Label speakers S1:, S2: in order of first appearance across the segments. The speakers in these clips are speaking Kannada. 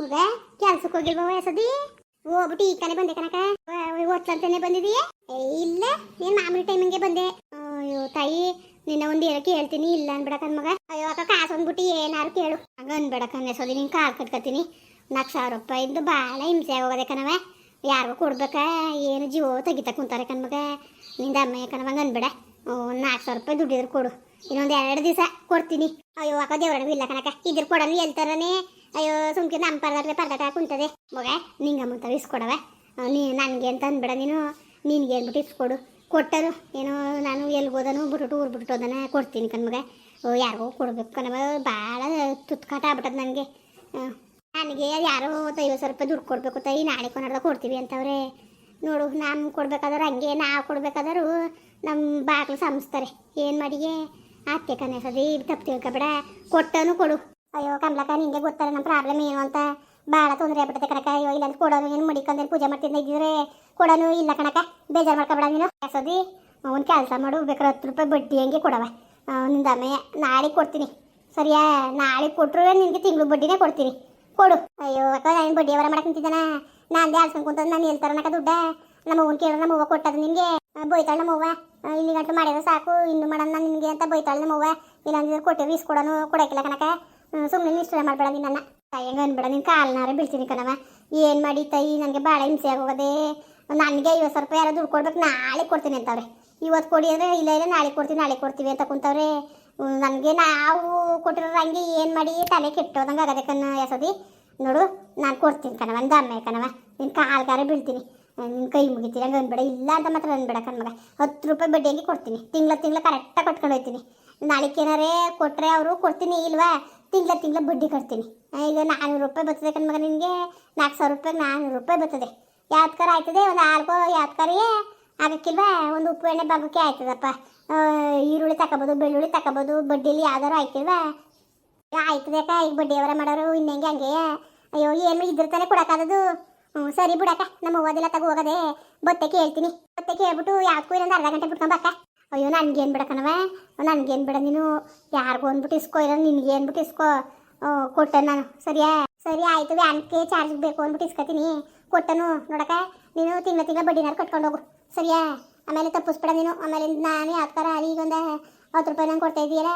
S1: ಮಗ ಕೆಲ್ಸಕ್ಕೆ ಹೋಗಿಲ್ವ ಸದಿ ಹೋಗ್ಬಿಟ್ಟು ಈ ಕಾಲೇ ಬಂದೆ ಕನಕ ಓದ್ಲಂತಾನೆ ಬಂದಿದೀಯ ಇಲ್ಲ, ನೀನ್ ಮಾಮೂಲಿ ಟೈಮಿಂಗೆ ಬಂದೆ. ಅಯ್ಯೋ, ತಾಯಿ, ನಿನ್ನ ಒಂದು ಹೇಳಕ್ಕೆ ಹೇಳ್ತೀನಿ ಇಲ್ಲ ಅನ್ಬಿಡಕನ್ ಮಗ. ಅಯ್ಯೋ, ಅಕ್ಕ ಕಾಸು ಅಂದ್ಬಿಟ್ಟು ಏನಾರು ಕೇಳು. ಹಂಗ ಅನ್ಬೇಡಕನ್ ಎಸೋದಿ ನಿನ್ ಕಾಲ್ ಕಟ್ಕತೀನಿ ನಾಲ್ಕು ಸಾವಿರ ರೂಪಾಯಿದ್ದು ಭಾಳ ಹಿಂಸೆ ಆಗೋದೆ ಕಣವ. ಯಾರಿಗೂ ಕೊಡ್ಬೇಕ, ಏನು ಜೀವ ತೆಗಿತಾ ಕುಂತಾರೆ ಕಣ್ಮಗ ನಿಂದ ಅಮ್ಮ ಕಣವ, ಹಂಗೆ ಅನ್ಬೇಡ. ನಾಲ್ಕು ಸಾವಿರ ರೂಪಾಯಿ ದುಡ್ಡಿದ್ರು ಕೊಡು. ಇನ್ನೊಂದು ಎರಡು ದಿವಸ ಕೊಡ್ತೀನಿ. ಅಯ್ಯೋ, ಅಕ್ಕ ದೇವ್ರಿಗೂ ಇಲ್ಲ ಕಣಕ ಇದ್ರ ಕೊಡಲು ಎಲ್ತಾರನೇ ಅಯ್ಯೋ, ಸುಮ್ಕೆ ನಮ್ಮ ಪರದಾಟ್ಲೆ ಪರದಾಟ ಕುಂತದೆ. ಮಗ ನಿಂಗೆ ಮುಂತಾವ ನೀ, ನನಗೆ ಅಂತ ಅಂದ್ಬೇಡ ನೀನು, ನಿನ್ಗೆ ಅಂದ್ಬಿಟ್ಟು ಇಸ್ಕೊಡು ಕೊಟ್ಟರು, ಏನೋ, ನಾನು ಎಲ್ಲಿ ಹೋದನು ಬಿಟ್ಬಿಟ್ಟು ಊರು ಬಿಟ್ಟು ಹೋದನ, ಕೊಡ್ತೀನಿ ಕಣ್ಮಗ ಓ, ಯಾರಿಗೋ ಕೊಡ್ಬೇಕು ಕಣವ ಭಾಳ ತುತ್ಕಾಟ ಆಗ್ಬಿಟ್ಟದ ನನಗೆ. ನನಗೆ ಯಾರೋ ಐವತ್ತು ಸಾವಿರ ರೂಪಾಯಿ ದುಡ್ಡು ಕೊಡಬೇಕು ತಾಯಿ. ನಾಳೆ ಕೊನೆಲ್ಲ ಕೊಡ್ತೀವಿ ಅಂತವ್ರೆ. ನೋಡು ನಾನು ಕೊಡ್ಬೇಕಾದ್ರೆ ಹಂಗೆ, ನಾವು ಕೊಡ್ಬೇಕಾದರೂ ನಮ್ಮ ಬಾಗ್ಲು ಸಂಸ್ತಾರೆ. ಏನು ಮಾಡಿಗೆ? ಅತ್ತೆ ಕನೆಸದಿ ತಪ್ಪು ತಿಳ್ಕೊಬೇಡ. ಕೊಟ್ಟನು ಕೊಡು. ಅಯ್ಯೋ, ಕಮಲಕ್ಕ, ನಿಂಗೆ ಗೊತ್ತಲ್ಲ ನಮ್ಮ ಪ್ರಾಬ್ಲಮ್ ಏನು ಅಂತ. ಭಾಳ ತೊಂದರೆ ಆಗ್ಬಿಡುತ್ತೆ ಕಣಕ ಅಯ್ಯೋ ಇಲ್ಲ ಅಂತ ಕೊಡೋನು ಏನು ಮಡಿಕೊಂಡೇನು ಪೂಜೆ ಮಾಡ್ತಿದ್ದೆ ಇದ್ದಿದ್ರೆ ಕೊಡೋನು ಇಲ್ಲ ಕಣಕ ಬೇಜಾರು ಮಾಡ್ಕೊಬೇಡ ನೀನು. ಕಾಸೋದಿ ಒಂದು ಕೆಲಸ ಮಾಡು ಬೇಕಾದ್ರೆ ಹತ್ತು ರೂಪಾಯಿ ಬಡ್ಡಿ ಹಂಗೆ ಕೊಡವ. ನಿಂದ ಅಮ್ಮಯ್ಯ ನಾಳೆ ಕೊಡ್ತೀನಿ. ಸರಿಯಾ? ನಾಳೆ ಕೊಟ್ಟರು ನಿನಗೆ ತಿಂಗಳು ಬಡ್ಡಿನೇ ಕೊಡ್ತೀನಿ. ಕೊಡು. ಅಯ್ಯೋ, ಅಕ್ಕ, ನಾನು ಬಡ್ಡಿ ಅವರ ಮಾಡಕ್ಕೆ ನಿಂತಿದ್ದಾನ? ನಾನು ಆಡ್ಸ್ಕೊಂಡು ಕುಂತ ನಾನು ಹೇಳ್ತಾರನಕ ದುಡ್ಡ? ನಮ್ಮ ಅವ್ವನ ಕೇಳೋ, ನಮ್ಮ ಅವ್ವ ಕೊಟ್ಟದು ನಿನಗೆ. ಬೈತಾಳೆ ನಮ್ಮ ಅವ್ವ. ಇಲ್ಲಿ ಗಂಟು ಮಾಡಿದ್ರೆ ಸಾಕು, ಇನ್ನು ಮಾಡೋಣ ನಿನಗೆ ಅಂತ ಬೈತಾಳೆ ನಮ್ಮ ಅವ್ವ. ಇಲ್ಲಾಂದ್ರೆ ಕೊಟ್ಟೆ ಇಸ್ಕೊಡೋನು ಕೊಡೋಕಿಲ್ಲ ಕನಕ ಸುಮ್ಮನೆ ನಿಶ್ಚಯ ಮಾಡಬೇಡ ನಿನ್ನ ತಾಯಿಯಂಗ ಅನ್ಬೇಡ ನಿನ್ನ ಕಾಲ್ನಾರ ಬೀಳ್ತೀನಿ ಕಣವ ಏನು ಮಾಡಿ ತಾಯಿ, ನನಗೆ ಭಾಳ ಹಿಂಸೆ ಆಗೋಗದೆ. ನನಗೆ ಐವತ್ತು ಸಾವಿರ ರೂಪಾಯಿ ಯಾರೋ ದುಡ್ಡು ಕೊಡ್ಬೇಕು, ನಾಳೆ ಕೊಡ್ತೀನಿ ಅಂತವ್ರೆ. ಇವತ್ತು ಕೊಡಿ ಅಂದರೆ, ಇಲ್ಲ ಇಲ್ಲ, ನಾಳೆ ಕೊಡ್ತೀನಿ ನಾಳೆ ಕೊಡ್ತೀವಿ ಅಂತ ಕುಂತವ್ರೆ. ನನಗೆ ನಾವು ಕೊಟ್ಟಿರೋ ಹಂಗೆ ಏನು ಮಾಡಿ ತಲೆ ಕೆಟ್ಟೋದಂಗೆ ಆಗದೆ ಕಣ ಎಸದಿ ನೋಡು, ನಾನು ಕೊಡ್ತೀನಿ ಕಣವ ಅಂದ ಅಮ್ಮ ಕಣವ ನಿನ್ನ ಕಾಲ್ಗಾರ ಬೀಳ್ತೀನಿ. ನಿನ್ನ ಕೈ ಮುಗಿತೀನಿ, ಹಂಗೆ ಅನ್ಬೇಡ. ಇಲ್ಲ ಅಂತ ಮಾತ್ರ ಅನ್ಬೇಡ ಕಣ್ಮಗ. ಹತ್ತು ರೂಪಾಯಿ ಬಡ್ಡಿಯಾಗಿ ಕೊಡ್ತೀನಿ. ತಿಂಗಳ ತಿಂಗಳ ಕರೆಕ್ಟಾಗಿ ಕಟ್ಕೊಂಡು ಹೋಗ್ತೀನಿ ಏನಾರೇ ಕೊಟ್ಟರೆ ಅವರು ಕೊಡ್ತೀನಿ, ಇಲ್ವಾ? ತಿಂಗಳ ತಿಂಗಳ ಬಡ್ಡಿ ಕಟ್ತೀನಿ. ಈಗ ನಾನ್ನೂರು ರೂಪಾಯಿ ಬರ್ತದೆ ಕಣ್ಮಗ ನಿನಗೆ. ನಾಲ್ಕು ಸಾವಿರ ರೂಪಾಯಿ ನಾನ್ನೂರು ರೂಪಾಯಿ ಬರ್ತದೆ. ಯಾತ್ಕರ ಆಯ್ತದೆ, ಒಂದು ಆಲ್ಕೋ ಯಾತ್ಕರಿಗೆ ಆಗಕ್ಕಿಲ್ವಾ? ಒಂದು ಉಪ್ಪು ಎಣ್ಣೆ ಭಾಗಕ್ಕೆ ಆಯ್ತದಪ್ಪ. ಈರುಳ್ಳಿ ತಗೋಬೋದು ಬೆಳ್ಳುಳ್ಳಿ ತಗೋಬೋದು ಬಡ್ಡಿಲಿ ಯಾವ್ದಾರು ಆಯ್ತಿಲ್ವಾ? ಆಯ್ತದೆ ಅಕ್ಕ, ಈಗ ಬಡ್ಡಿ ಅವರ ಮಾಡೋರು ಇನ್ನೆಂಗೆ ಹಂಗೆ. ಅಯ್ಯೋ, ಏನು ಇದ್ರ ತಾನೇ ಕೊಡಕ್ಕಾಗದು ಹ್ಞೂ ಸರಿ ಬಿಡಕ್ಕ ನಮ್ಮ ಓದಿಲ್ಲ ತಗೋ ಹೋಗದೆ ಬತ್ತೆ ಕೇಳ್ತೀನಿ. ಬತ್ತೆ ಕೇಳ್ಬಿಟ್ಟು ಯಾವ್ದಕ್ಕೂ ಇನ್ನೊಂದು ಅರ್ಧ ಗಂಟೆ ಬಿಟ್ಕೊಂಬಕ್ಕ ಅಯ್ಯೋ ನನಗೇನು ಬಿಡಕನವ ನನಗೇನು ಬಿಡ ನೀನು. ಯಾರಿಗೂ ಅಂದ್ಬಿಟ್ಟು ಇಸ್ಕೋ ಇಲ್ಲ ನಿನಗೆ ಬಿಟ್ಟು ಇಸ್ಕೋ. ಕೊಟ್ಟೆ ನಾನು. ಸರಿಯಾ? ಸರಿ, ಆಯಿತು ವ್ಯಾನ್ಗೆ ಚಾರ್ಜ್ ಬೇಕು ಅಂದ್ಬಿಟ್ಟು ಇಸ್ಕೊತೀನಿ. ಕೊಟ್ಟನು ನೋಡಕ್ಕ. ನೀನು ತಿಂಗಳ ತಿಂಗಳ ಬಡ್ಡಿನಾರು ಕಟ್ಕೊಂಡು ಹೋಗು. ಸರಿಯಾ? ಆಮೇಲೆ ತಪ್ಪಿಸ್ಬಿಡ ನೀನು. ಆಮೇಲೆ ನಾನು ಯಾವ ಥರ ಈಗೊಂದು ಹತ್ತು ರೂಪಾಯಿ ನಂಗೆ ಕೊಡ್ತಾ ಇದೆಯಲ್ಲ,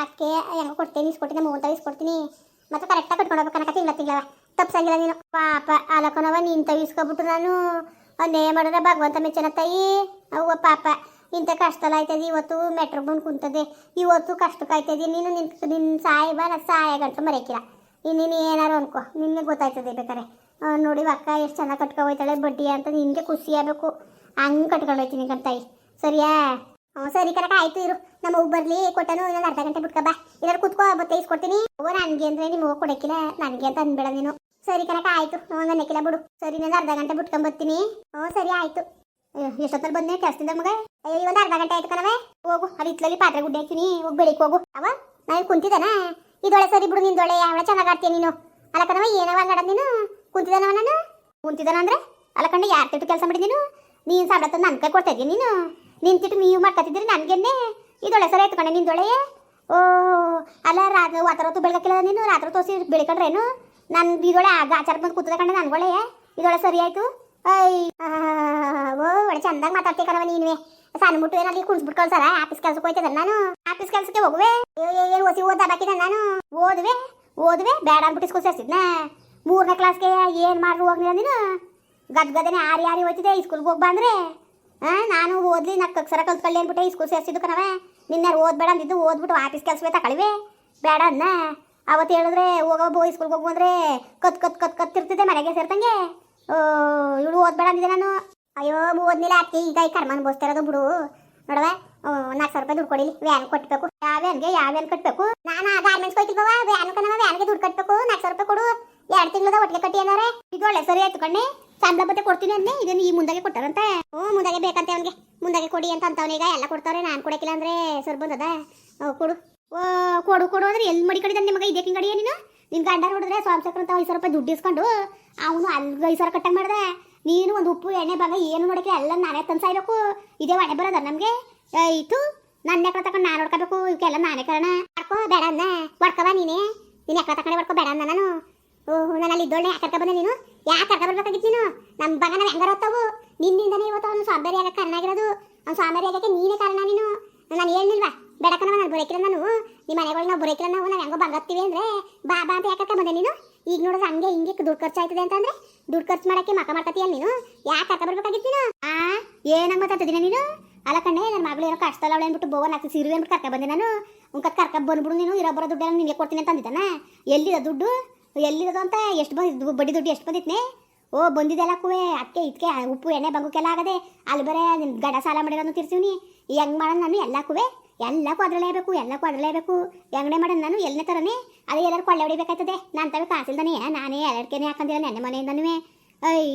S1: ಅದಕ್ಕೆ ಹೆಂಗೆ ಕೊಡ್ತೀನಿ, ಇಸ್ಕೊಡ್ತೀನಿ ಮೂವತ್ತ ಇಸ್ಕೊಡ್ತೀನಿ. ಮತ್ತೆ ಕರೆಕ್ಟಾಗಿ ಕಟ್ಕೊಂಡು ಹೋಗ್ಬೇಕು ಕನಕ ತಿಂಗಳ ತಿಂಗಳ ತಪ್ಸಂಗಿಲ್ಲ ನೀನು. ಪಾಪ ಅಲಕನವ ನೀನು ತಗಿಸ್ಕೊಬಿಟ್ಟು ನಾನು. ಅನ್ನೇ ಮಾಡಿದ್ರೆ ಭಗವಂತ ಮೆಚ್ಚನ ತಾಯಿ. ಅವ್ವ ಪಾಪ. ಇಂಥ ಕಷ್ಟಲ್ಲ ಆಯ್ತದೆ, ಇವತ್ತು ಮೆಟ್ರೋ ಬಂದು ಕುಂತದೆ, ಇವತ್ತು ಕಷ್ಟಕ್ಕೆ ಆಯ್ತದೆ, ನೀನು ನಿನ್ ನಿನ್ನ ಸಾಯಿಬ ಬಾ, ನಾ ಸಾಯ ಗಂಟು ಮರೆಯಕ್ಕಿಲ್ಲ ಇನ್ನೇನು ಏನಾರು ಅನ್ಕೋ, ನಿನಗೆ ಗೊತ್ತಾಯ್ತದೆ ಬೇಕಾರೆ ನೋಡಿ ಅಕ್ಕ ಎಷ್ಟು ಚೆನ್ನಾಗಿ ಕಟ್ಕೊ ಹೋಯ್ತಾಳೆ ಬಡ್ಡಿ ಅಂತ ನಿನಗೆ ಖುಷಿ ಆಗಬೇಕು. ಹಂಗೆ ಕಟ್ಕೊಂಡು ಹೋಯ್ತೀನಿ ಕಣ್ತಾಯಿ ಸರಿಯಾ? ಹ್ಞೂ ಸರಿ ಕನಕ ಆಯ್ತು ಇರು. ನಮ್ಮ ಹೋಗಿ ಬರಲಿ, ಕೊಟ್ಟನು, ಇನ್ನೊಂದು ಅರ್ಧ ಗಂಟೆ ಬಿಟ್ಕೊ ಬಾ. ಇಲ್ಲಾರು ಕುತ್ಕೋ, ಬತ್ತೆ ಇಸ್ಕೊಡ್ತೀನಿ. ಓ ನನಗೆ ಅಂದ್ರೆ ನಿಮ್ಮ ಹೋಗಿ ಕೊಡಕ್ಕಿಲ್ಲ, ನನಗೆ ಅಂತ ಅನ್ಬೇಡ ನೀನು. ಸರಿ ಕನಕ ಆಯ್ತು. ಹ್ಞೂ ಅನ್ನಕ್ಕಿಲ್ಲ ಬಿಡು. ಸರಿ, ಇನ್ನೊಂದು ಅರ್ಧ ಗಂಟೆ ಬಿಟ್ಕೊಂಬರ್ತೀನಿ ಹ್ಞೂ ಸರಿ, ಆಯ್ತು. ಎಷ್ಟೊತ್ತಲ್ಲಿ ಬಂದೆ ಕೆಲಸದಿಂದ ಮಗ. ಒಂದು ಅರ್ಧ ಗಂಟೆ ಆಯ್ತು ಕಣವೆ ಹೋಗು ಅಲ್ಲಿ ಇತ್ಲಲ್ಲಿ ಪಾತ್ರೆ ಗುಡ್ಡೆ ಹಾಕ್ತೀನಿ ಹೋಗಿ ಬೆಳಿಗ್ಗೆ ಹೋಗು. ಅವ, ನಾನು ಕುಂತಿದ್ದಾನ ಇದೊಳೆ ಸರಿ ಬಿಡು ನಿಂದೊಳೆ ಅವಳ ಚೆನ್ನಾಗಿ ಆಡ್ತೀಯ ನೀನು. ಅಲ್ಲ ಕಣವ ಏನವ ಹಂಗಾಡ ನೀನು? ಕುಂತಿದ್ದಾನವ ನಾನು? ಕುಂತಿದ್ದಾನ ಅಂದ್ರೆ? ಅಲ್ಲ ಕಣ್ಣ ಯಾರು ತಿಟ್ಟು ಕೆಲಸ ಮಾಡಿ ನೀನು? ನೀನ್ ಸಂಬಳ ತಂದು ಕೈ ಕೊಡ್ತಾ ನೀನು? ನಿನ್ ತಿಟ್ಟು ನೀವು ಮಾಡ್ಕೊತಿದ್ದೀರಿ ನನಗೆನ್ನೆ? ಇದೊಳೆ ಸರಿ ಆಯ್ತು ಕಣ ನಿಂದೊಳೆ ಓ, ಅಲ್ಲ ರಾತ್ರಿ ಹೊತ್ತು ಬೆಳಗಕ್ಕಿಲ್ಲ ನೀನು? ರಾತ್ರಿ ತೋರಿಸಿ ಬೆಳಿಕೊಂಡ್ರೇನು? ನಾನು ಇದೊಳೆ ಆಗ ಆಚಾರ ಬಂದು ಕೂತದ ಕಂಡ ನನ್ಗೊಳೆ. ಇದೊಳೆ ಸರಿ ಆಯ್ತು? ಆ, ಓ ಒಳ್ಳೆ ಚಂದಾಗ ಮಾತಾಡ್ತೀಯ ಕಣವ ನೀನುವೆ. ಸಣ್ಣ ಮುಟ್ಟು ಏನಲ್ಲಿ ಕುಣಿಸ್ಬಿಟ್ಟು ಕಳ್ಸಲ್ಲ ಆಫೀಸ್ ಕೆಲ್ಸಕ್ಕೆ ಹೋಯ್ತದ ನಾನು. ಆಫೀಸ್ ಕೆಲ್ಸಕ್ಕೆ ಹೋಗುವೆ? ಏನು ಓಸಿ ಓದ ಬಾಕಿದ ನಾನು. ಓದುವೆ ಓದುವೆ ಬೇಡ ಅಂದ್ಬಿಟ್ಟು ಸ್ಕೂಲ್ ಸೇರ್ಸಿದ್ನ. ಮೂರನೇ ಕ್ಲಾಸ್ಗೆ ಏನು ಮಾಡ್ರು ಹೋಗ್ಲಿಲ್ಲ ನೀನು ಗದ್ ಗದನೆ ಆರಿ ಆರಿ ಹೋಯ್ತಿದೆ ಸ್ಕೂಲ್ಗೆ ಹೋಗಿ ಬಂದ್ರೆ ನಾನು ಓದ್ಲಿ ನಕ್ಕ ಅಕ್ಷರ ಕಲ್ತ್ಕೊಳ್ಳಿ ಅಂದ್ಬಿಟ್ಟೆ ಸ್ಕೂಲ್ ಸೇರ್ಸಿದ್ದು ಕಣವ ನಿನ್ನೆ ಓದ್ಬೇಡ ಅಂದಿದ್ದು ಓದ್ಬಿಟ್ಟು ಆಫೀಸ್ ಕೆಲಸವೇ ತಗೊಳ್ವೆ ಬೇಡ ಅನ್ನ ಅವತ್ತು ಹೇಳಿದ್ರೆ ಹೋಗೋ ಸ್ಕೂಲ್ಗೆ ಹೋಗು ಅಂದ್ರೆ ಕತ್ ಕತ್ ಕತ್ ಕತ್ತಿರ್ತಿದ್ದೆ ಮನೆಗೆ ಸೇರ್ತಂಗೆ ಇವಳು ಓದ್ಬೇಡ ಅಂದಿದ್ದೆ ನಾನು. ಅಯ್ಯೋ ಓದ್ನಿಲ್ಲ ಅತ್ತಿ ಈಗ ಈ ಕರ್ಮ ಅನ್ಬೋಸ್ತಾ ಇರೋದು ಬಿಡು ನೋಡವ ನಾಲ್ಕು ಸಾವಿರ ರೂಪಾಯಿ ದುಡ್ಡು ಕೊಡಿಲಿ. ವ್ಯಾನ್ ಕೊಟ್ಟಬೇಕು ಯಾವ ವ್ಯಾನ್ಗೆ ಯಾವ ವ್ಯಾನ್ ಕಟ್ಬೇಕು. ನಾನು ಗಾರ್ಮೆಂಟ್ಸ್ ಕೊಯ್ತಿಲ್ವ ವ್ಯಾನ್ ಕನ್ನ ವ್ಯಾನ್ಗೆ ದುಡ್ಡು ಕಟ್ಟಬೇಕು ನಾಲ್ಕು ಸಾವಿರ ರೂಪಾಯಿ ಕೊಡು. ಎರಡು ತಿಂಗಳದ ಒಟ್ಟಿಗೆ ಕಟ್ಟಿ ಏನಾರೆ ಇದು ಒಳ್ಳೆ ಸರಿ ಆಯ್ತು ಕಣ್ಣೆ. ಸಂಬಳ ಬತ್ತೆ ಕೊಡ್ತೀನಿ ಅಂದೆ ಇದನ್ನು ಈ ಮುಂದಾಗೆ ಕೊಟ್ಟಾರಂತೆ. ಹ್ಞೂ, ಮುಂದಾಗೆ ಬೇಕಂತೆ ಅವನಿಗೆ. ಮುಂದಾಗೆ ಕೊಡಿ ಅಂತ ಅಂತವನೀಗ ಎಲ್ಲ ಕೊಡ್ತಾವ್ರೆ. ನಾನು ಕೊಡಕ್ಕಿಲ್ಲ ಅಂದ್ರೆ ಸರ್ ಬಂದದ. ಕೊಡು. ಓ, ಕೊಡು ಕೊಡು. ಅಂದ್ರೆ ಎಲ್ಲಿ ಮಡಿ ಕಡಿದ ನಿಮಗೆ ಇದೇ ಗಡಿಯ ನೀನು? ನಿನ್ ಗಂಡ ನೋಡಿದ್ರೆ ಸ್ವಾಮಿಸಕ್ರ ಅಂತ ಐದು ಸಾವಿರ ರೂಪಾಯಿ ದುಡ್ಡು ಇಸ್ಕೊಂಡು, ಅವನು ಅಲ್ಲಿ ಐದು ಸಾವಿರ ಕಟ್ಟಂಗೆ ಮಾಡಿದೆ. ನೀನು ಒಂದು ಉಪ್ಪು, ಎಣ್ಣೆ, ಭಾಗ ಏನು ನೋಡಕ್ಕೆ ಎಲ್ಲ ನಾನೇ ತನ್ಸ ಇರಬೇಕು ಇದೇ ಒಡೆ ಬರೋದ ನಮಗೆ. ಇತ್ತು. ನನ್ನ ಎಕ್ಕ ತಕೊಂಡು ನಾನು ನೋಡ್ಕೋಬೇಕು. ಇವಕ್ಕೆಲ್ಲ ನಾನೇ ಕಾರಣ. ಮಾಡ್ಕೋ, ಬೇಡ ಅಂದ ಹೊಡ್ಕವ ನೀನೇ. ನೀನು ಎಕ್ಕ ತಗೊಂಡೆ ಹೊಡ್ಕೋ, ಬೇಡ ಅಂದ ನಾನು. ಓಹ್, ನಾನು ಅಲ್ಲಿ ಇದ್ದೋಳ್ನೆ. ಯಾಕೆ ಕರ್ಕ ಬಂದೆ ನೀನು? ಯಾಕೆ ಕರ್ಕ ಬರ್ಬೇಕಾಗಿತ್ತು ನೀನು? ನಮ್ಮ ಭಾಗ ನಾವು ಹೆಂಗಾರ ಹೋಗ್ತಾವು ನಿನ್ನಿಂದನೇ ಇವತ್ತು ಅವನು ಸಾಂಬೇರಿ ಆಗಕ್ಕೆ ಕಾರಣ ಅವ್ನು ಸಾಂಬೇರಿ ಆಗಕ್ಕೆ ನೀನೇ ಕಾರಣ ನೀನು. ನಾನು ಹೇಳಿಲ್ವಾ ಬೆಳಕನವ ನಾನು ಬರೋಕಿಲ್ಲ ನಾನು ನಿಮ್ಮ ಮನೆಗಳು ನಾವು ನಾವು ನಾವು ಹೆಂಗೋ ಬಂಗತ್ತೀವಿ ಅಂದರೆ ಬಾ ಬಾ ಅಂತ ಯಾಕೆ ಬಂದೆ ನೀನು? ಈಗ ನೋಡಿದ್ರೆ ಹಂಗೆ ಹಿಂಗೆ ದುಡ್ಡು ಖರ್ಚು ಆಯ್ತದೆ ಅಂತಂದ್ರೆ ದುಡ್ಡು ಖರ್ಚು ಮಾಡೋಕ್ಕೆ ಮಕ ಮಾಡ್ಕತ್ತೀಯ ನೀನು? ಯಾಕೆ ಕರ್ಕ ಬರ್ಬೇಕಾಗಿತ್ತು ನೀನು? ಆ, ಏನಂಗ್ ಮಾತಾಡ್ತಿದ್ದೀನಿ ನೀನು? ಅಲ್ಲ ಕಣ್ಣೆ ನನ್ನ ಮಗಳು ಇರೋ ಕಷ್ಟ ಅವಳು ಅಂದ್ಬಿಟ್ಟು ಬೋವನ್ ನಾಲ್ಕು ಸೀರೆ ಅಂದ್ಬಿಟ್ಟು ಕರ್ಕ ಬಂದೆ ನಾನು. ಉಂಕ ಕರ್ಕ ಬಂದ್ಬಿಡು ನೀನು, ಇರೋ ಬರೋ ದುಡ್ಡೆಲ್ಲ ನಿನಗೆ ಕೊಡ್ತೀನಿ ಅಂತ ಅಂದಿದ್ದಾನ. ದುಡ್ಡು? ಎಲ್ಲಿರೋದು ಅಂತ ಎಷ್ಟು ಬಂದಿದ್ದು ಬಡ್ಡಿ ದುಡ್ಡು ಎಷ್ಟು ಬಂದಿತ್ತೆ ಓ ಬಂದಿದ್ದೆಲ್ಲ ಕುವೆ, ಅಕ್ಕೆ ಇದಕ್ಕೆ ಉಪ್ಪು, ಎಣ್ಣೆ, ಬಂಗುಕ್ಕೆಲ್ಲ ಆಗದೆ, ಅಲ್ಲಿ ಬರೇ ಗಡ ಸಾಲ ಮಾಡಿರೋದು ತಿರ್ಸಿವ್ನಿ. ಹೆಂಗೆ ಮಾಡೋಣ ನಾನು, ಎಲ್ಲ ಕುವೆ. ಎಲ್ಲಕ್ಕೂ ಅದರಲ್ಲೇಬೇಕು ಎಲ್ಲಕ್ಕೂ ಅದರಲ್ಲೇಬೇಕು ಹೆಂಗಡೆ ಮಾಡೋದು ನಾನು ಎಲ್ಲನೇ ತರನೇ. ಅದೇ ಎಲ್ಲರೂ ಕೊಳ್ಳೆ ಹೊಡಿಬೇಕಾಯ್ತದೆ. ನಾನು ತವೆ ಕಾಸಿಲ್ದಾನೆ, ನಾನೇ ಎರಡ್ಕೇನೆ ಹಾಕೊಂಡಿಲ್ಲ ನೆನ್ನೆ ಮನೆಯಿಂದನೂ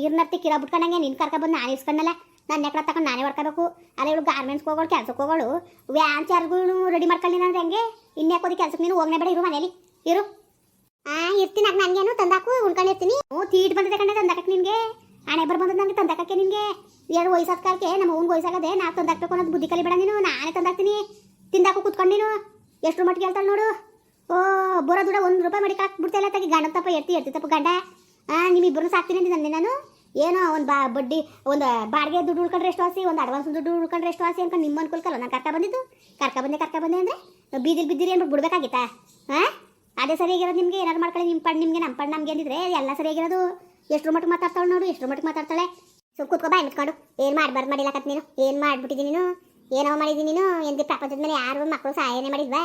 S1: ಇರ್ನರ್ತಿ ಕಿರ ಬಿಟ್ಕೊಂಡಂಗೆ ನಿನ್ ಕರ್ಕ ಬಂದು ನಾನು ಇಸ್ಕೊಂಡಲ್ಲ. ನನ್ನ ನೆಕ್ಕಡ ತಗೊಂಡು ನಾನೇ ಹೊಡ್ಕೋಬೇಕು. ಅಲ್ಲ ಇವಳು ಗಾರ್ಮೆಂಟ್ಸ್ ಹೋಗೋಳು, ಕೆಲಸಕ್ಕೆ ಹೋಗೋಳು. ವ್ಯಾನ್ ಚಾರ್ಗಳು ರೆಡಿ ಮಾಡ್ಕೊಳ್ಳಿ ನಾನು ಹೆಂಗೆ ಇನ್ಯಾಕೋದಿ ಕೆಲ್ಸಕ್ಕೆ ನೀನು ಹೋಗ್ನೇ ಬೇಡ, ಇರು ಮನೇಲಿ ಇರು. ಆ, ಇರ್ತೀನಿ ನಾನು ನನಗೇನು, ತಂದಾಕು ಉಣ್ಕೊಂಡಿರ್ತೀನಿ ಹ್ಞೂ, ತೀಟ್ ಬಂದಿದೆ ಕಣ್ಣೆ ತಂದಾಕಕ್ಕೆ ನಿನಗೆ. ಹಣೆ ಬರ್ ಬಂದದ್ದು ನನಗೆ ತಂದಾಕಕ್ಕೆ ನಿನಗೆ. ಎರಡು ವಯಸ್ಸಾದ ಕಾಲಕ್ಕೆ ನಮ್ಮ ಅವ್ನ ವಯಸ್ಸಾಗದೆ ನಾ ತಂದಾಕ್ಬೇಕು ಅನ್ನೋದು ಬುದ್ಧಿ ಕಲಿಬೇಡ ನೀನು, ನಾನೇ ತಂದಾಕ್ತೀನಿ. ತಿಂದಾಕು ಕುತ್ಕೊಂಡು ನೀನು ಎಷ್ಟು ಮಟ್ಟಿಗೆ ಹೇಳ್ತಾಳೆ ನೋಡು. ಓ, ಬರೋ ದುಡ ಒಂದು ರೂಪಾಯಿ ಮಾಡಿ ಹಾಕ್ಬಿಡ್ತಾ ಇಲ್ಲ ತಗಿ. ಗಂಡ ತಪ್ಪ ಎತ್ತಿ ಎರ್ತಿ ತಪ್ಪ, ಗಂಡ. ಆ ನಿಮ್ಮಿಬ್ಬರು ಸಾಕ್ತೀನಿ ನನ್ನ ನಾನು. ಏನೋ ಒಂದು ಬಾ, ಬಡ್ಡಿ, ಒಂದು ಬಾಡಿಗೆ ದುಡ್ಡು ಉಳ್ಕೊಂಡ್ರೆ ಎಷ್ಟು ಆಸೆ ಒಂದು ಅಡ್ವಾನ್ಸ್ ದುಡ್ಡು ಉಳ್ಕೊಂಡ್ರೆ ಎಷ್ಟು ಆಸೆ ಅನ್ಕೊಂಡು ನಿಮ್ಮ ಅನ್ಕೊಳ್ಕಲ್ಲ ನಾನು ಕರ್ಕ ಬಂದಿದ್ದು? ಕರ್ಕ ಬಂದೆ ಕರ್ಕ ಬಂದೆ ಅಂದರೆ? ಬೀದಿಲಿ ಬಿದ್ದಿರಿ ಅಂದ್ಬಿಟ್ಟು ಬಿಡ್ಬೇಕಾಗಿತ್ತಾ? ಹಾಂ ಅದೇ ಸರಿಯಾಗಿರೋದು ನಿಮಗೆ? ಏನಾದ್ರು ಮಾಡ್ಕೊಳ್ಳಿ. ನಿಮ್ಮ ಪಣ್ಣ ನಿಮಗೆ ನಮ್ಮ ಪಣ್ಣ ನಮಗೆ ಅಂದಿದ್ರೆ ಎಲ್ಲ ಸರಿಯಾಗಿರೋದು. ಎಷ್ಟು ಮಟ್ಟಿಗೆ ಮಾತಾಡ್ತಾಳೆ ನೋಡು ಎಷ್ಟು ಮಟ್ಟಿಗೆ ಮಾತಾಡ್ತಾಳೆ? ಸೊ ಕೂತ್ಕೊ, ಬಾಯ್ ಏನು ಮಾಡಬಾರ್ದು ಮಾಡಿಲ್ಲಕತ್ ನೀನು? ಏನು ಮಾಡ್ಬಿಟ್ಟಿದ್ದೀನಿ ನೀನು? ಏನೋ ಮಾಡಿದೀ ನೀನು? ಎಂದಿ ಪ್ರಪಂಚದ ಮೇಲೆ ಯಾರು ಮಕ್ಕಳು ಸಹಾಯನೇ ಮಾಡಿದ್ವಾ?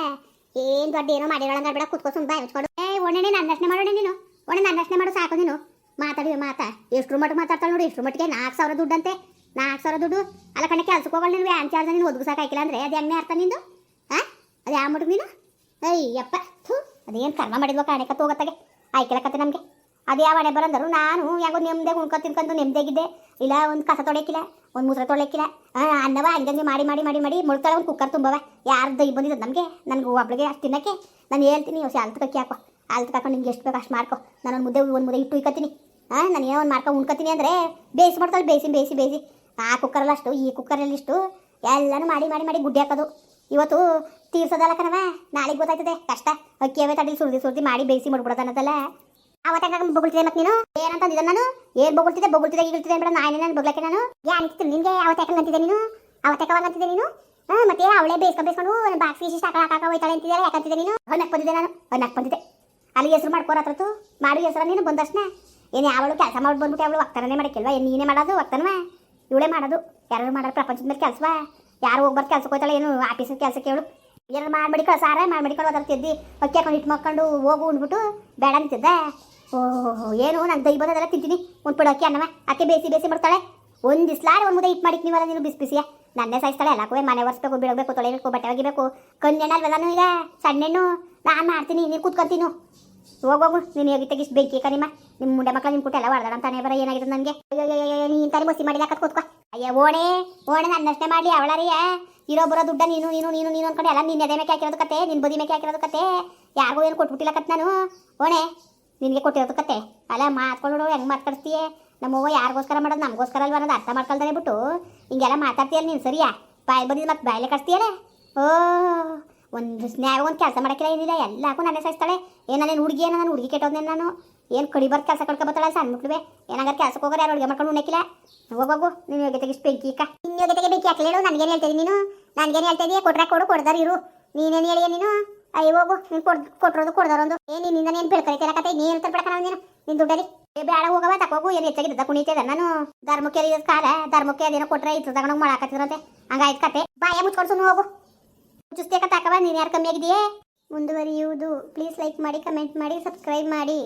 S1: ಏನು ದೊಡ್ಡ ಏನೋ ಮಾಡಿರೋಣ ಬೇಡ ಕೂತ್ಕೋ ಸುಮ್ಮನೆ ಬಾಯ್ ಮುಚ್ಕೊಂಡು ಏ ಒಣ್ಣೆ ನನ್ನ ರಚನೆ ಮಾಡೋಣ ನೀನು. ಒಣ್ಣೆ ನನ್ನ ರಚನೆ ಮಾಡು, ಸಾಕು ನೀನು. ಮಾತಾಡಿ, ಮಾತಾ. ಎಷ್ಟು ಮಟ್ಟಿಗೆ ಮಾತಾಡ್ತಾಳೆ ನೋಡಿ ಎಷ್ಟು ಮಟ್ಟಿಗೆ ನಾಲ್ಕು ಸಾವಿರ ದುಡ್ಡಂತೆ. ನಾಲ್ಕು ಸಾವಿರ ದುಡ್ಡು. ಅಲ್ಲ ಕಣ್ಣೆ ಕೆಲ್ಸಕ್ಕೆ ಹೋಗೋಣ ನೀನು, ವ್ಯಾನ್ ಚಾರ್ಜ್ ನೀನು ಒದಗಿಸಾಕ ಹಾಕಿಲ್ಲ ಅಂದರೆ? ಅದು ಹೆಂಗೆ ಅರ್ಥ ನಿಂದು? ಹಾಂ ಅದು ಯಾವ ಮಟ್ಟಿಗೆ ನೀನು? ಅಯ್ಯಪ್ಪ, ಥೂ. ಅದೇನು ಕರ್ಮ ಮಾಡಿದ್ವ ಕಾಣೆಕತ್ತು ಹೋಗತ್ತಾಗೆ. ಆಯ್ಕೆಲಕತ್ತೆ ನಮಗೆ. ಅದೇ ಯಾವ ಹಣೆ ಬರಂದರು? ನಾನು ಯಾಕೋ ನೆಮ್ಮದಿ ಉಣ್ಕೊ ತಿನ್ಕೊಂಡು ನೆಮ್ಮದಿಯಾಗಿದ್ದೆ ಇಲ್ಲ, ಒಂದು ಕಸ ತೊಳೆಕಿಲ್ಲ ಒಂದು ಮೂತ್ರ ಹಾಂ ಅನ್ನವ ಹಂಗಂಗೆ ಮಾಡಿ ಮಾಡಿ ಮಾಡಿ ಮಾಡಿ ಮುಳ್ತಾಳೆ ಒಂದು ಕುಕ್ಕರ್ ತುಂಬವ ಯಾರು ದೈ ಬಂದಿದ್ದು ನಮಗೆ? ನನಗೆ ಒಬ್ಳಿಗೆ ಅಷ್ಟು ತಿನ್ನಕ್ಕೆ. ನಾನು ಹೇಳ್ತೀನಿ ಹೊಸ ಅಲ್ತು ಕಕ್ಕಿ ಹಾಕೋ. ಅಲ್ತು ಹಾಕೊಂಡು ನಿಮ್ಗೆ ಎಷ್ಟು ಬೇಕು ಅಷ್ಟು ಮಾಡ್ಕೊ. ನಾನು ಒಂದು ಮುದ್ದೆ ಒಂದು ಮುದ್ದೆ ಇಟ್ಟು ಇಕ್ಕತ್ತೀನಿ. ಹಾಂ ನಾನು ಏನೋ ಒಂದು ಮಾಡ್ಕೊಂಡು ಉಣ್ಕೊತೀನಿ ಅಂದರೆ ಬೇಯಿಸಿ ಮಾಡ್ತಾಳೆ, ಬೇಯಿಸಿ ಬೇಯಿಸಿ ಬೇಯಿಸಿ. ಆ ಕುಕ್ಕರಲ್ಲಿ ಅಷ್ಟು ಈ ಕುಕ್ಕರಲ್ಲಿ ಇಷ್ಟು ಎಲ್ಲನೂ ಮಾಡಿ ಮಾಡಿ ಮಾಡಿ ಗುಡ್ಡೆ ಹಾಕೋದು. ಇವತ್ತು ತೀರ್ಸೋದಲ್ಲ ಕಣವ ನಾಳೆಗೆ ಗೊತ್ತಾಯ್ತದೆ ಕಷ್ಟ. ಅಕ್ಕಿ ಅವೇ ತಡಿ ಸುರಿದು ಸುರಿದು ಮಾಡಿ ಬೇಯಿಸಿ ಮಾಡ್ಬಿಡೋದು ಅನ್ನೋದಲ್ಲ. ಅವತ್ತಾಗ ಬೊಗುಳ್ತಿದೆ ಮತ್ತೆ ನೀನು? ಏನಂತ ಅಂದಿದ್ದೆ ನಾನು? ಏನ್ ಬೊಗುಳ್ತಿದೆ? ಬೊಗುಳ್ತಿದೆ, ಈಗಿಳ್ತಿದೆ ಬೇಡ ನಾನು ನಾನು ಬೊಗ್ಲಕ್ಕೆ ನಾನು? ಯಾನಿತ್ತು ನಿನ್ಗೆ ಅವತ್ತಾಕ ಅಂತಿದ್ದೆ ನೀನು? ಅವತ್ತಾಕ ಅಂತಿದ್ದೆ ನೀನು? ಮತ್ತೆ ಅವಳೇ ಬೇಸ್ಕೊಂಡು ಬೇಯಿಸ್ಕೊಂಡು ಬಾಕ್ಸ್ ಇಷ್ಟ ಹಾಕ ಹಾಕ ಹೋಯ್ತಾಳೆ ಅಂತಿದ್ದೆ ಯಾಕಂತಿದ್ದೆ ನೀನು ಹೊನ್ನಕ್ ಬಂದಿದ್ದೆ ನಾನು ಹೊನ್ನಕ್ ಬಂದಿದೆ ಅಲ್ಲಿ ಹೆಸರು ಮಾಡ್ಕೋರ ಹತ್ರತ್ತು. ಮಾಡಿ ಹೆಸರು ನೀನು ಬಂದಷ್ಟನ. ಏನು ಯಾವಳು ಕೆಲಸ ಮಾಡಿ ಬಂದ್ಬಿಟ್ಟು ಅವಳು? ಒಕ್ತಾರನೇ ಮಾಡಕ್ಕಿಲ್ವಾ ಏನು ನೀನೇ ಮಾಡೋದು ಒಕ್ತಾನವ ಇವಳೇ ಮಾಡೋದು. ಯಾರು ಮಾಡಾರ ಪ್ರಪಂಚದ ಮೇಲೆ ಕೆಲಸವಾ? ಯಾರು ಹೋಗ್ಬಾರ್ದು ಕೆಲ್ಸಕ್ಕೆ ಹೋಯ್ತಾಳೆ ಏನು? ಆಫೀಸಿಗೆ ಕೆಲಸಕ್ಕೆ ಹೇಳು ಏನಾರು ಮಾಡ್ಬಿಡಿ ಕಳ್ಸಾರ ಮಾಡ್ಬಿಡಿ ಕಳ್ವ ಅದ್ರ ತಿದ್ದಿ ಅಕ್ಕಿ ಹಾಕೊಂಡು ಇಟ್ಟು ಮಕ್ಕೊಂಡು ಹೋಗು ಉಂಡ್ಬಿಟ್ಟು ಬೇಡ ಅಂತಿದ್ದೆ. ಓಹೋ, ಏನು? ನಾನು ದೈ ಬಂದದೆಲ್ಲ ತಿಂತೀನಿ. ಒಂದು ಪುಡ ಅಕ್ಕಿ, ಅನ್ನವ. ಅಕ್ಕಿ ಬೇಸಿ ಬೇಸಿ ಮಾಡ್ತಾಳೆ. ಒಂದು ದಿಸ್ಲಾರ ಒಂದು ಮುದ್ದೆ ಇಟ್ಟು ಮಾಡಿಕ್ ನೀವಲ್ಲ ನೀನು ಬಿಸಿ ಬಿಸಿಯ? ನನ್ನೇ ಸಾಯಿಸ್ತಾಳೆ. ಎಲ್ಲಕ್ಕೂ ಮನೆ ಒರೆಸ್ಬೇಕು ಬಿಡಬೇಕು ತೊಳೆಬೇಕು ಬಟ್ಟೆ ಒಗಿಬೇಕು. ಕಣ್ಣೆಣ್ಣಲ್ವೆಲ್ಲನೂ ಈಗ? ಸಣ್ಣೆಣ್ಣು. ನಾನು ಮಾಡ್ತೀನಿ. ನೀನು ಕೂತ್ಕೊಂತೀನಿ. ಹೋಗೋಗು ನೀನು ಹೇಗೆ ತೆಗಿಸ್ ಬೆಂಕಿ ಕರಿಮ ನಿಮ್ಮ. ಮುಂಡೆ ಮಕ್ಕಳು ನಿಮ್ಮ ಕೂಟ ಎಲ್ಲ ಹೊಡೆದಾಡ ಅಂತಾನೆ. ಬರ, ಏನಾಗಿದೆ ನನಗೆ? ನೀನು ತಾನೇ ಮಸಿ ಮಾಡಿ ಕತ್ ಕೂತ್ಕೊ ಅಯ್ಯ, ಓಣೆ. ಓಣೆ, ನನ್ನಷ್ಟೇ ಮಾಡಲಿ, ಅವಳರಿಯ. ಇರೋ ಬರೋ ದುಡ್ಡ ನೀನು ನೀನು ನೀನು ನೀನು ಅನ್ಕೊಂಡು. ಎಲ್ಲ ನಿನ್ನ ಎದೆ ಮೇಕೆ ಹಾಕಿರೋದು ಕತೆ ನಿನ್ನ ಬದಿ ಮೇಕೆ ಹಾಕಿರೋದು ಕತೆ. ಯಾರಿಗೂ ಏನು ಕೊಟ್ಬಿಟ್ಟಿಲ್ಲ ಕತ್ ನಾನು. ಓಣೆ. ನಿನಗೆ ಕೊಟ್ಟಿರೋದು ಕತೆ? ಅಲ್ಲ ಮಾತ್ಕೊಂಡು ಹೆಂಗೆ ಮಾತಾಡ್ತೀಯ ನಮ್ಮವ್ವ ಯಾರಿಗೋಸ್ಕರ ಮಾಡೋದು, ನಮಗೋಸ್ಕರ ಅಲ್ವ ಅನ್ನೋದು ಅರ್ಥ ಮಾಡ್ಕೊಳ್ತಾನೆ ಬಿಟ್ಟು. ಹಿಂಗೆಲ್ಲ ಮಾತಾಡ್ತೀಯಲ್ಲ ನೀನು ಸರಿಯಾ? ಬಾಯಿ ಬಂದಿದ್ದು ಮತ್ತೆ ಬಾಯಲ್ಲೇ ಕಟ್ತೀಯಲ್ಲ ಓ, ಒಂದು ಸ್ನೇಹ ಒಂದು ಕೆಲಸ ಮಾಡೋಕ್ಕಿಲ್ಲ ಏನಿಲ್ಲ ಎಲ್ಲಕ್ಕೂ ನಾನೇ ಸಾಯಿಸ್ತಾಳೆ. ಏನಾನೇನು ಹುಡುಗಿ, ಏನೋ ನಾನು ಹುಡುಗಿ ಕೆಟ್ಟೋದ್ನೆ ನಾನು? ಏನು ಕಡಿಬಾರ್ದು ಕೆಲಸ ಕಡ್ಕೊಬತ್ತಾಳೆ ಸಣ್ಣ ಮಕ್ಳುವೆ? ಏನಾಗಾರ ಕೆಲಸಕ್ಕೆ ಹೋಗೋರು ಯಾರು ಹುಡುಗಿ ಮಾಡ್ಕೊಂಡು ಉಣ್ಣಕ್ಕಿಲ್ಲ? ಹೋಗೋಗು ನೀನು ಯೋಗ್ಯ ಇಷ್ಟು ಬೆಂಕಿ ಇಕ್ಕ ನಿನ್ನ ಯೋಗ್ಯತೆಗೆ ಬೆಂಕಿ ಹಾಕಲೇಳು ನನಗೇನು ಹೇಳ್ತೀನಿ ನೀನು? ನನಗೇನು ಹೇಳ್ತಾ ಇದೀಯ ಕೊಟ್ರೆ ಕೊಡು, ಕೊಡ್ದಾರ ಇರು. ನೀನೇನು ಹೇಳಿಯ ನೀನು? ಅಯ್ಯ, ಹೋಗು ನೀನು ಕೊಡ್ ಕೊಟ್ಟರೋದು ಕೊಡ್ದಾರೊಂದು. ಏನು ನಿನ್ನಿಂದ ನೀನು ಬೆಳ್ಕೈತಿಲ್ಲ ಕತೆ ನೀ ಹೇಳ್ತಾರೆ ನಾನು. ನೀನು ನಿನ್ನ ದುಡ್ಡಲ್ಲಿ. ಏ ಬೇಡ ಹೋಗವ ತಕೋಗು ಏನು ಹೆಚ್ಚಾಗಿದ್ದ ಕುಣಿತಿದ್ದ ನಾನು ಧರ್ಮಕ್ಕೆ ಇರೋದು ಕಾಲ, ಧರ್ಮಕ್ಕೆ ಅದೇನೋ ಕೊಟ್ರೆ ಇತ್ತು ತಗೊಂಡೋಗಿ ಮಾಡಾಕತ್ತಿರಂತೆ ಹಂಗಾಯ್ತು ಕತೆ. ಬಾಯ ಮುಚ್ಕೊಂಡು ಸುಮ್ಮನೆ ಹೋಗು. ಮುಚ್ಚಿಸ್ತೇಕ ತಾಕವ, ನೀನು ಯಾರು ಕಮ್ಮಿ ಆಗಿದೆಯೇ ಮುಂದುವರಿಯುವುದು. ಪ್ಲೀಸ್ ಲೈಕ್ ಮಾಡಿ, ಕಮೆಂಟ್ ಮಾಡಿ, ಸಬ್ಸ್ಕ್ರೈಬ್ ಮಾಡಿ.